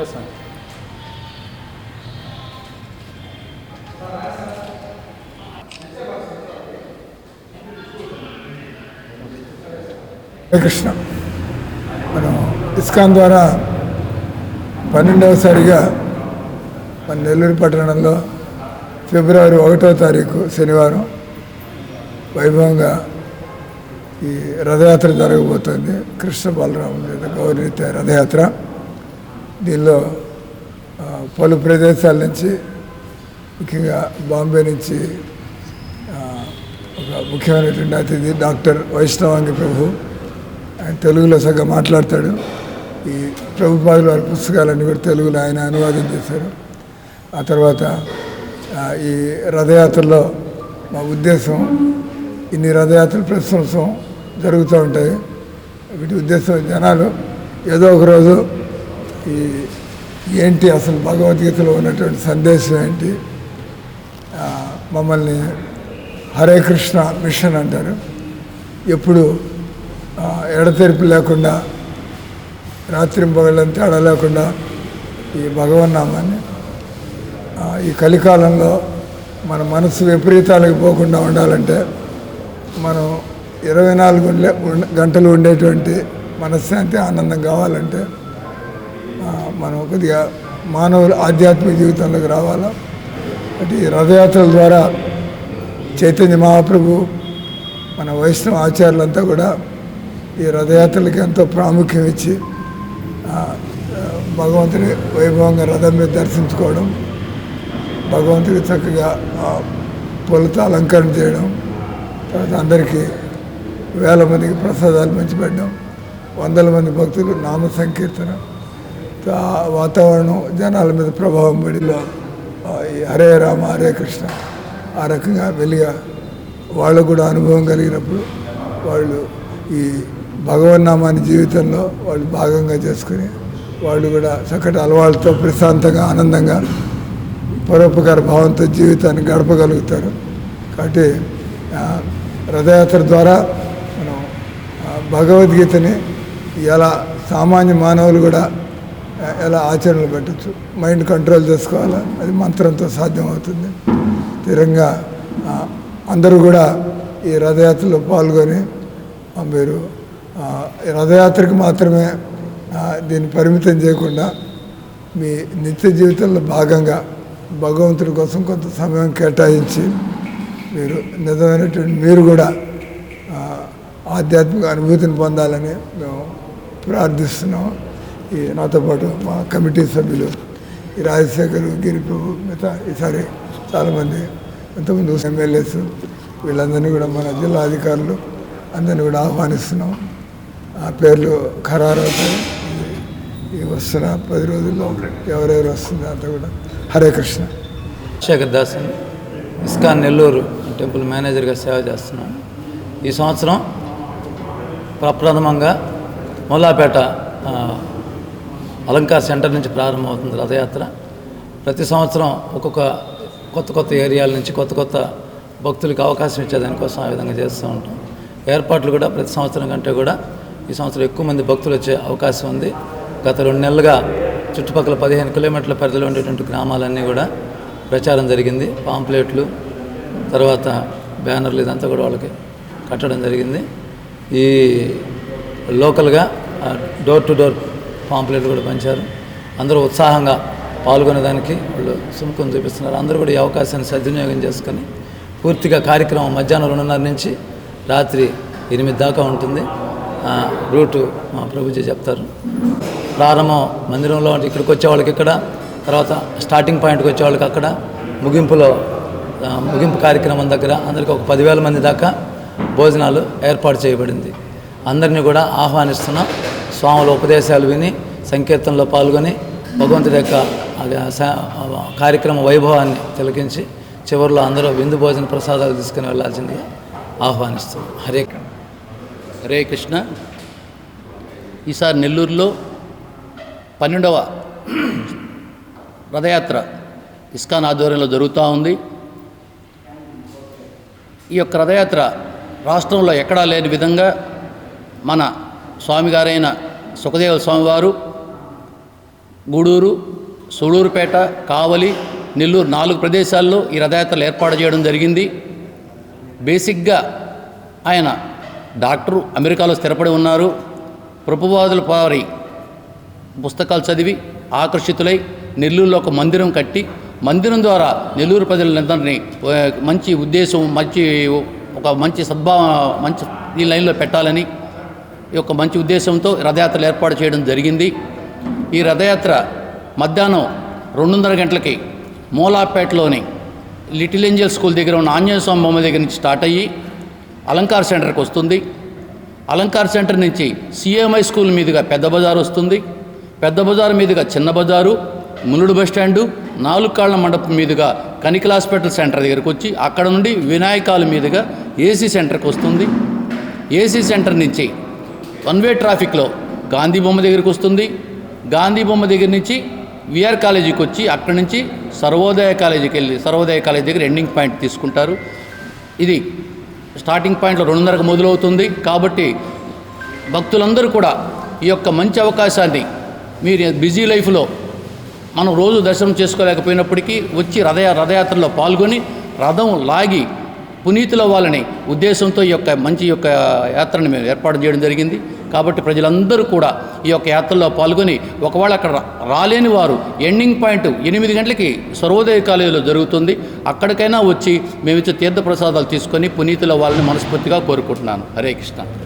చేస్తాను కృష్ణ. మనం ఇస్కాన్ ద్వారా పన్నెండవసారిగా మన నెల్లూరు పట్టణంలో ఫిబ్రవరి ఒకటో తారీఖు శనివారం వైభవంగా ఈ రథయాత్ర జరగబోతోంది. కృష్ణ బలరాముల మీద రథయాత్ర. దీనిలో పలు ప్రదేశాల నుంచి ముఖ్యంగా బాంబే నుంచి ఒక ముఖ్యమైనటువంటి అతిథి డాక్టర్ వైష్ణవాంగి ప్రభు. ఆయన తెలుగులో సగం మాట్లాడతాడు. ఈ ప్రభుపాదుల వారి పుస్తకాలన్నీ కూడా తెలుగులో ఆయన అనువాదం చేశారు. ఆ తర్వాత ఈ రథయాత్రలో మా ఉద్దేశం ఇన్ని రథయాత్రలు ప్రతి సంవత్సరం జరుగుతూ ఉంటాయి. వీటి ఉద్దేశం జనాలు ఏదో ఒక రోజు ఈ ఏంటి అసలు భగవద్గీతలో ఉన్నటువంటి సందేశం ఏంటి? మమ్మల్ని హరే కృష్ణ మిషన్ అంటారు. ఎప్పుడు ఎడతెరిపి లేకుండా రాత్రి పగళ్ళని తేడా లేకుండా ఈ భగవన్నామాన్ని ఈ కలికాలంలో మన మనసు విపరీతాలకు పోకుండా ఉండాలంటే మనం ఇరవై నాలుగు గంటలు ఉండేటువంటి మనశ్శాంతి ఆనందం కావాలంటే మనం కొద్దిగా మానవుల ఆధ్యాత్మిక జీవితంలోకి రావాలా? అంటే ఈ రథయాత్రల ద్వారా చైతన్య మహాప్రభు మన వైష్ణవ ఆచార్యులంతా కూడా ఈ రథయాత్రలకి ఎంతో ప్రాముఖ్యం ఇచ్చి భగవంతుని వైభవంగా రథం మీద దర్శించుకోవడం భగవంతుడి చక్కగా పొలత పూలతో అలంకరణ చేయడం తర్వాత అందరికీ వేల మందికి ప్రసాదాలు పంచిపెట్టడం వందల మంది భక్తులు నామ సంకీర్తన వాతావరణం జనాల మీద ప్రభావం పడిలో ఈ హరే రామ హరే కృష్ణ ఆ రకంగా వెలిగా వాళ్ళకు కూడా అనుభవం కలిగినప్పుడు వాళ్ళు ఈ భగవన్నామాన్ని జీవితంలో వాళ్ళు భాగంగా చేసుకుని వాళ్ళు కూడా చక్కటి అలవాళ్ళతో ప్రశాంతంగా ఆనందంగా పరోపకార భావంతో జీవితాన్ని గడపగలుగుతారు. కాబట్టి రథయాత్ర ద్వారా మనం భగవద్గీతని ఎలా సామాన్య మానవులు కూడా ఎలా ఆచరణలు పెట్టచ్చు. మైండ్ కంట్రోల్ చేసుకోవాలా? అది మంత్రంతో సాధ్యమవుతుంది. స్థిరంగా అందరూ కూడా ఈ రథయాత్రలో పాల్గొని మీరు రథయాత్రకు మాత్రమే దీన్ని పరిమితం చేయకుండా మీ నిత్య జీవితంలో భాగంగా భగవంతుడి కోసం కొంత సమయం కేటాయించి మీరు నిజమైనటువంటి మీరు కూడా ఆధ్యాత్మిక అనుభూతిని పొందాలని మేము ప్రార్థిస్తున్నాం ఈ నాతో పాటు మా కమిటీ సభ్యులు ఈ రాజశేఖర్ గిరిప్రభు మిగతా ఈసారి చాలామంది ఎంతమంది ఎమ్మెల్యేస్ వీళ్ళందరినీ కూడా మన జిల్లా అధికారులు అందరినీ కూడా ఆహ్వానిస్తున్నాం. ఆ పేర్లు ఖరారవుతాయి ఈ వస్తున్న పది రోజుల్లో ఎవరెవరు వస్తుందో అంతా కూడా హరే కృష్ణ. శేఖర్ దాస్ ఇస్కాన్ నెల్లూరు టెంపుల్ మేనేజర్గా సేవ చేస్తున్నాను ఈ సంవత్సరం ప్రప్రథమంగా మొల్లాపేట అలంకార్ సెంటర్ నుంచి ప్రారంభమవుతుంది రథయాత్ర. ప్రతి సంవత్సరం ఒక్కొక్క కొత్త కొత్త ఏరియాల నుంచి కొత్త కొత్త భక్తులకు అవకాశం ఇచ్చేదానికోసం ఆ విధంగా చేస్తూ ఉంటాం. ఏర్పాట్లు కూడా ప్రతి సంవత్సరం కంటే కూడా ఈ సంవత్సరం ఎక్కువ మంది భక్తులు వచ్చే అవకాశం ఉంది. గత రెండు నెలలుగా చుట్టుపక్కల పదిహేను కిలోమీటర్ల పరిధిలో ఉండేటువంటి గ్రామాలన్నీ కూడా ప్రచారం జరిగింది. పాంప్లెట్లు తర్వాత బ్యానర్లు ఇదంతా కూడా వాళ్ళకి కట్టడం జరిగింది. ఈ లోకల్గా డోర్ టు డోర్ పాంప్లెట్లు కూడా పంచారు. అందరూ ఉత్సాహంగా పాల్గొనేదానికి వాళ్ళు సుముఖం చూపిస్తున్నారు. అందరూ కూడా ఈ అవకాశాన్ని సద్వినియోగం చేసుకొని పూర్తిగా కార్యక్రమం మధ్యాహ్నం రెండున్నర నుంచి రాత్రి ఎనిమిది దాకా ఉంటుంది. రూటు మా ప్రభుజీ చెప్తారు. ప్రారంభం మందిరంలో ఇక్కడికి వచ్చే వాళ్ళకి ఇక్కడ తర్వాత స్టార్టింగ్ పాయింట్కి వచ్చే వాళ్ళకి అక్కడ ముగింపులో ముగింపు కార్యక్రమం దగ్గర అందరికీ ఒక పదివేల మంది దాకా భోజనాలు ఏర్పాటు చేయబడింది. అందరినీ కూడా ఆహ్వానిస్తున్నాం. స్వాముల ఉపదేశాలు విని సంకీర్తనలో పాల్గొని భగవంతుడి యొక్క కార్యక్రమ వైభవాన్ని తిలకించి చివరిలో అందరూ విందు భోజన ప్రసాదాలు తీసుకుని వెళ్ళాల్సిందిగా ఆహ్వానిస్తుంది హరే హరే కృష్ణ. ఈసారి నెల్లూరులో పన్నెండవ రథయాత్ర ఇస్కాన్ ఆధ్వర్యంలో జరుగుతూ ఉంది. ఈ యొక్క రథయాత్ర రాష్ట్రంలో ఎక్కడా లేని విధంగా మన స్వామిగారైన సుఖదేవ స్వామివారు గూడూరు సూళూరుపేట కావలి నెల్లూరు నాలుగు ప్రదేశాల్లో ఈ రథయాత్రలు ఏర్పాటు చేయడం జరిగింది. బేసిక్గా ఆయన డాక్టరు అమెరికాలో స్థిరపడి ఉన్నారు. ప్రభువాదుల పారి పుస్తకాలు చదివి ఆకర్షితులై నెల్లూరులో ఒక మందిరం కట్టి మందిరం ద్వారా నెల్లూరు ప్రజలందరినీ మంచి ఉద్దేశం మంచి ఒక మంచి సద్భావ మంచి ఈ లైన్లో పెట్టాలని యొక్క మంచి ఉద్దేశంతో రథయాత్రలు ఏర్పాటు చేయడం జరిగింది. ఈ రథయాత్ర మధ్యాహ్నం రెండున్నర గంటలకి మూలాపేటలోని లిటిల్ ఏంజల్ స్కూల్ దగ్గర ఉన్న ఆంజనేయ స్వామి బొమ్మ దగ్గర నుంచి స్టార్ట్ అయ్యి అలంకార్ సెంటర్కి వస్తుంది. అలంకార్ సెంటర్ నుంచి సిఎంఐ స్కూల్ మీదుగా పెద్ద బజారు వస్తుంది. పెద్ద బజారు మీదుగా చిన్న బజారు మునుడు బస్ స్టాండు నాలుగు కాళ్ళ మండపం మీదుగా కనికల్ హాస్పిటల్ సెంటర్ దగ్గరికి వచ్చి అక్కడ నుండి వినాయకాల మీదుగా ఏసీ సెంటర్కి వస్తుంది. ఏసీ సెంటర్ నుంచి వన్ వే ట్రాఫిక్లో గాంధీ బొమ్మ దగ్గరికి వస్తుంది. గాంధీ బొమ్మ దగ్గర నుంచి విఆర్ కాలేజీకి వచ్చి అక్కడి నుంచి సర్వోదయ కాలేజీకి వెళ్ళి సర్వోదయ కాలేజీ దగ్గర ఎండింగ్ పాయింట్ తీసుకుంటారు. ఇది స్టార్టింగ్ పాయింట్లో రెండున్నరకు మొదలవుతుంది. కాబట్టి భక్తులందరూ కూడా ఈ యొక్క మంచి అవకాశాన్ని మీరు బిజీ లైఫ్లో మనం రోజు దర్శనం చేసుకోలేకపోయినప్పటికీ వచ్చి రథ రథయాత్రలో పాల్గొని రథం లాగి పునీతుల వాళ్ళని ఉద్దేశంతో ఈ యొక్క మంచి యొక్క యాత్రని మేము ఏర్పాటు చేయడం జరిగింది. కాబట్టి ప్రజలందరూ కూడా ఈ యొక్క యాత్రలో పాల్గొని ఒకవేళ అక్కడ రా- రాలేని వారు ఎండింగ్ పాయింట్ ఎనిమిది గంటలకి సర్వోదయ కాలేజీలో జరుగుతుంది. అక్కడికైనా వచ్చి మేము ఇచ్చే తీర్థ ప్రసాదాలు తీసుకొని పునీతుల వాళ్ళని మనస్ఫూర్తిగా కోరుకుంటున్నాను. హరే కృష్ణ.